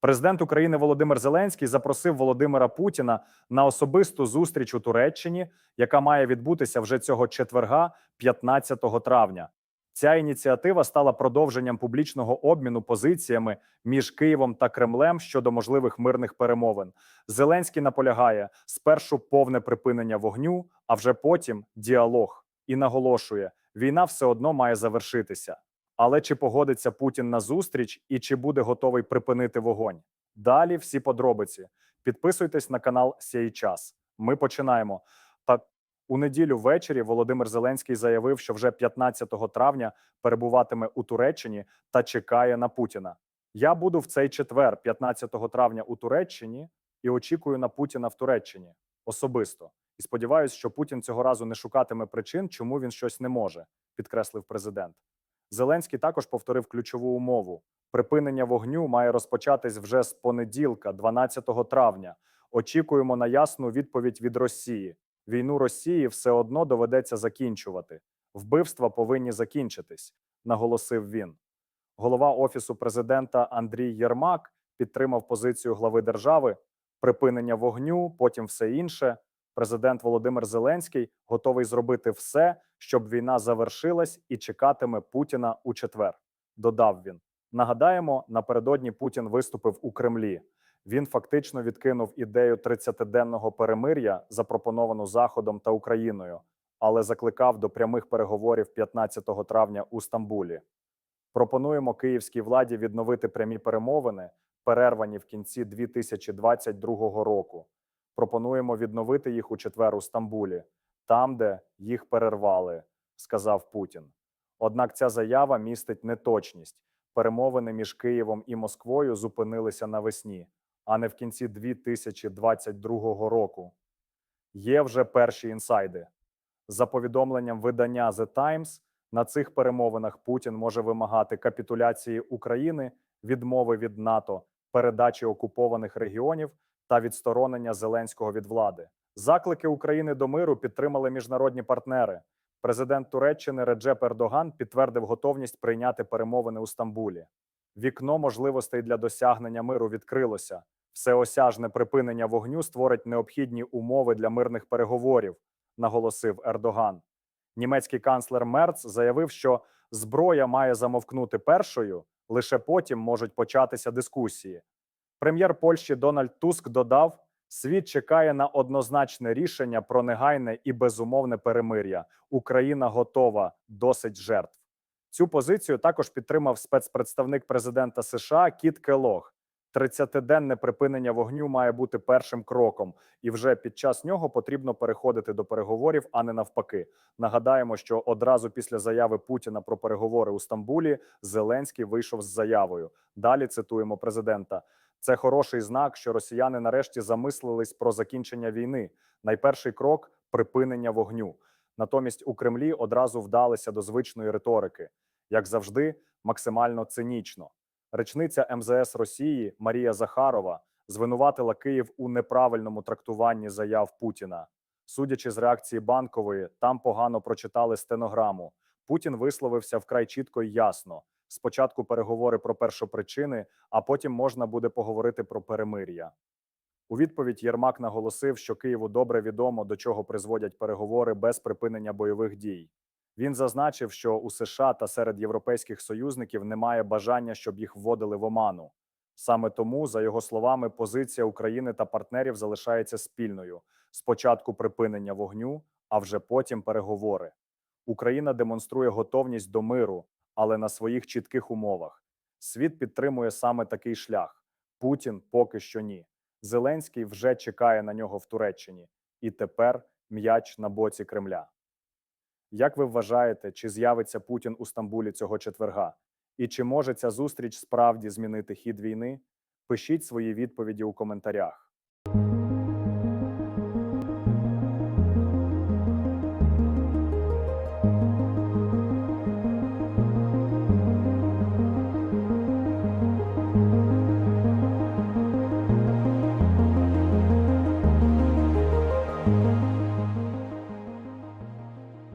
Президент України Володимир Зеленський запросив Володимира Путіна на особисту зустріч у Туреччині, яка має відбутися вже цього четверга, 15 травня. Ця ініціатива стала продовженням публічного обміну позиціями між Києвом та Кремлем щодо можливих мирних перемовин. Зеленський наполягає спершу повне припинення вогню, а вже потім діалог. І наголошує, війна все одно має завершитися. Але чи погодиться Путін на зустріч і чи буде готовий припинити вогонь? Далі всі подробиці. Підписуйтесь на канал Сій час. Ми починаємо. Та у неділю ввечері Володимир Зеленський заявив, що вже 15 травня перебуватиме у Туреччині та чекає на Путіна. Я буду в цей четвер, 15 травня, у Туреччині і очікую на Путіна в Туреччині особисто. І сподіваюся, що Путін цього разу не шукатиме причин, чому він щось не може, підкреслив президент. Зеленський також повторив ключову умову: припинення вогню має розпочатись вже з понеділка, 12 травня. Очікуємо на ясну відповідь від Росії. Війну Росії все одно доведеться закінчувати. Вбивства повинні закінчитись, наголосив він. Голова офісу президента Андрій Єрмак підтримав позицію глави держави: припинення вогню, потім все інше. Президент Володимир Зеленський готовий зробити все, щоб війна завершилась і чекатиме Путіна у четвер. Додав він. Нагадаємо, напередодні Путін виступив у Кремлі. Він фактично відкинув ідею 30-денного перемир'я, запропоновану Заходом та Україною, але закликав до прямих переговорів 15 травня у Стамбулі. Пропонуємо київській владі відновити прямі перемовини, перервані в кінці 2022 року. Пропонуємо відновити їх у четвер у Стамбулі, там, де їх перервали, сказав Путін. Однак ця заява містить неточність. Перемовини між Києвом і Москвою зупинилися навесні, а не в кінці 2022 року. Є вже перші інсайди. За повідомленням видання The Times, на цих перемовинах Путін може вимагати капітуляції України, відмови від НАТО, передачі окупованих регіонів та відсторонення Зеленського від влади. Заклики України до миру підтримали міжнародні партнери. Президент Туреччини Реджеп Ердоган підтвердив готовність прийняти перемовини у Стамбулі. Вікно можливостей для досягнення миру відкрилося. Всеосяжне припинення вогню створить необхідні умови для мирних переговорів, наголосив Ердоган. Німецький канцлер Мерц заявив, що зброя має замовкнути першою, лише потім можуть початися дискусії. Прем'єр Польщі Дональд Туск додав: світ чекає на однозначне рішення про негайне і безумовне перемир'я. Україна готова, досить жертв. Цю позицію також підтримав спецпредставник президента США Кіт Келог. 30-денне припинення вогню має бути першим кроком, і вже під час нього потрібно переходити до переговорів, а не навпаки. Нагадаємо, що одразу після заяви Путіна про переговори у Стамбулі Зеленський вийшов з заявою. Далі цитуємо президента. Це хороший знак, що росіяни нарешті замислились про закінчення війни. Найперший крок припинення вогню. Натомість у Кремлі одразу вдалися до звичної риторики, як завжди, максимально цинічно. Речниця МЗС Росії Марія Захарова звинуватила Київ у неправильному трактуванні заяв Путіна. Судячи з реакції банкової, там погано прочитали стенограму. Путін висловився вкрай чітко і ясно. Спочатку переговори про першопричини, а потім можна буде поговорити про перемир'я. У відповідь Єрмак наголосив, що Києву добре відомо, до чого призводять переговори без припинення бойових дій. Він зазначив, що у США та серед європейських союзників немає бажання, щоб їх вводили в оману. Саме тому, за його словами, позиція України та партнерів залишається спільною: спочатку припинення вогню, а вже потім переговори. Україна демонструє готовність до миру, але на своїх чітких умовах. Світ підтримує саме такий шлях. Путін поки що ні. Зеленський вже чекає на нього в Туреччині, і тепер м'яч на боці Кремля. Як ви вважаєте, чи з'явиться Путін у Стамбулі цього четверга? І чи може ця зустріч справді змінити хід війни? Пишіть свої відповіді у коментарях.